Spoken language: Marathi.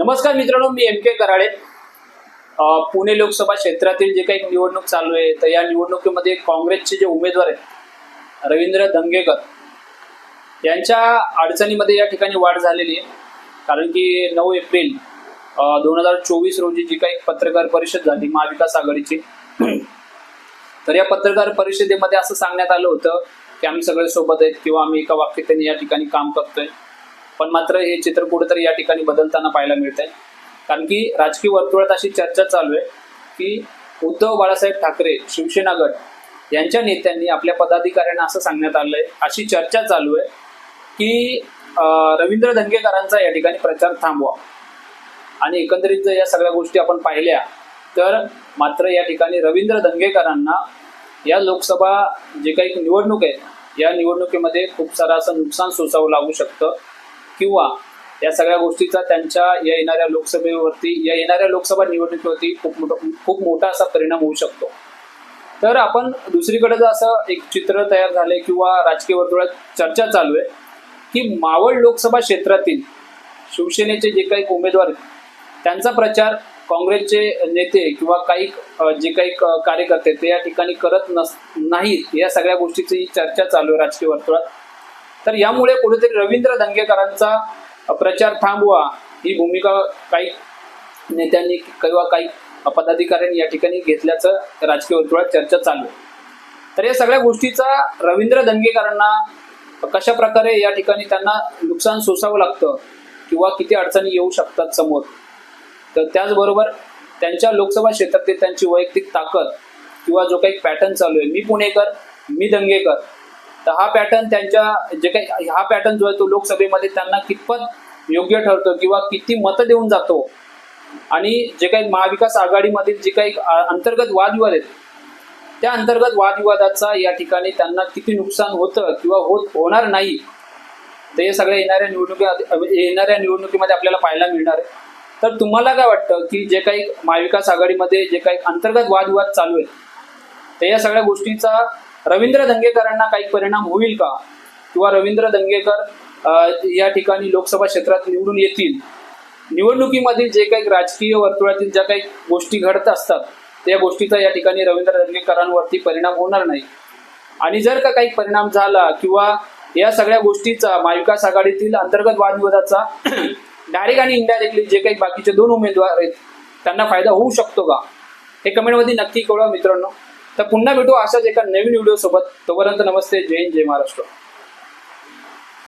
नमस्कार मित्रांनो मी एम के कराडे. पुणे लोकसभा क्षेत्रातील जे काही निवडणूक चालू आहे तर या निवडणुकीमध्ये काँग्रेसचे जे उमेदवार आहेत रवींद्र धंगेकर यांच्या अडचणीमध्ये या ठिकाणी वाढ झालेली आहे. कारण की नऊ एप्रिल दोन हजार चोवीस रोजी जी काही पत्रकार परिषद झाली महाविकास आघाडीची. तर या पत्रकार परिषदेमध्ये असं सांगण्यात आलं होतं की आम्ही सगळे सोबत आहेत किंवा आम्ही एका वाक्यतेने या ठिकाणी काम करतोय. पण मात्र हे चित्र कुठेतरी या ठिकाणी बदलताना पाहायला मिळत आहे कारण की राजकीय वर्तुळात अशी चर्चा चालू आहे की उद्धव बाळासाहेब ठाकरे शिवसेना गट यांच्या नेत्यांनी आपल्या पदाधिकाऱ्यांना असं सांगण्यात आलंय अशी चर्चा चालू आहे की रवींद्र धंगेकरांचा या ठिकाणी प्रचार थांबवा. आणि एकंदरीत जर या सगळ्या गोष्टी आपण पाहिल्या तर मात्र या ठिकाणी रवींद्र धंगेकरांना या लोकसभा जे काही निवडणूक आहे या निवडणुकीमध्ये खूप सारं असं नुकसान सोसावं लागू शकतं. किंवा या सगळ्या गोष्टीचा त्यांच्या या येणाऱ्या लोकसभेवरती या येणाऱ्या लोकसभा निवडणुकीवरती खूप मोठा खूप मोठा असा परिणाम होऊ शकतो. तर आपण दुसरीकडे जर असं एक चित्र तयार झाले किंवा राजकीय वर्तुळात चर्चा चालू आहे की मावळ लोकसभा क्षेत्रातील शिवसेनेचे जे काही उमेदवार आहेत त्यांचा प्रचार काँग्रेसचे नेते किंवा काही जे काही कार्यकर्ते ते या ठिकाणी करत नस नाहीत. या सगळ्या गोष्टीची चर्चा चालू आहे राजकीय वर्तुळात. तर यामुळे कुठेतरी रवींद्र दंगेकरांचा प्रचार थांबवा. ही भूमिका काही नेत्यांनी किंवा काही पदाधिकाऱ्यांनी या ठिकाणी घेतल्याचं राजकीय वर्तुळात चर्चा चालू आहे. तर या सगळ्या गोष्टीचा रवींद्र दंगेकरांना कशा प्रकारे या ठिकाणी त्यांना नुकसान सोसावं लागतं किंवा किती अडचणी येऊ शकतात समोर तर त्याचबरोबर त्यांच्या लोकसभा क्षेत्रातील त्यांची वैयक्तिक ताकद किंवा जो काही पॅटर्न चालू आहे मी पुणेकर मी दंगेकर तर हा पॅटर्न त्यांच्या जे काही हा पॅटर्न जो आहे तो लोकसभेमध्ये त्यांना कितपत योग्य ठरतो किंवा किती मतं देऊन जातो? आणि जे काही महाविकास आघाडीमधील जे काही अंतर्गत वादविवाद आहेत त्या अंतर्गत वादविवादाचा या ठिकाणी त्यांना किती नुकसान होतं किंवा होत होणार नाही तर हे सगळ्या येणाऱ्या निवडणुकी येणाऱ्या निवडणुकीमध्ये आपल्याला पाहायला मिळणार आहे. तर तुम्हाला काय वाटतं की जे काही महाविकास आघाडीमध्ये जे काही अंतर्गत वादविवाद चालू आहेत तर या सगळ्या गोष्टीचा रवींद्र दंगेकरांना काही परिणाम होईल का? किंवा रवींद्र दंगेकर या ठिकाणी लोकसभा क्षेत्रात निवडून येतील? निवडणुकीमधील जे काही राजकीय वर्तुळातील ज्या काही गोष्टी घडत असतात त्या गोष्टीचा या ठिकाणी रवींद्र दंगेकरांवरती परिणाम होणार नाही. आणि जर का काही परिणाम झाला किंवा या सगळ्या गोष्टीचा महाविकास आघाडीतील अंतर्गत वादविवादाचा डायरेक्ट आणि इनडायरेक्टली जे काही बाकीचे दोन उमेदवार आहेत त्यांना फायदा होऊ शकतो का? हे कमेंटमध्ये नक्की कळवा मित्रांनो. तर पुन्हा भेटू अशाच एका नवीन व्हिडिओ सोबत. तोपर्यंत नमस्ते. जय हिंद जय महाराष्ट्र.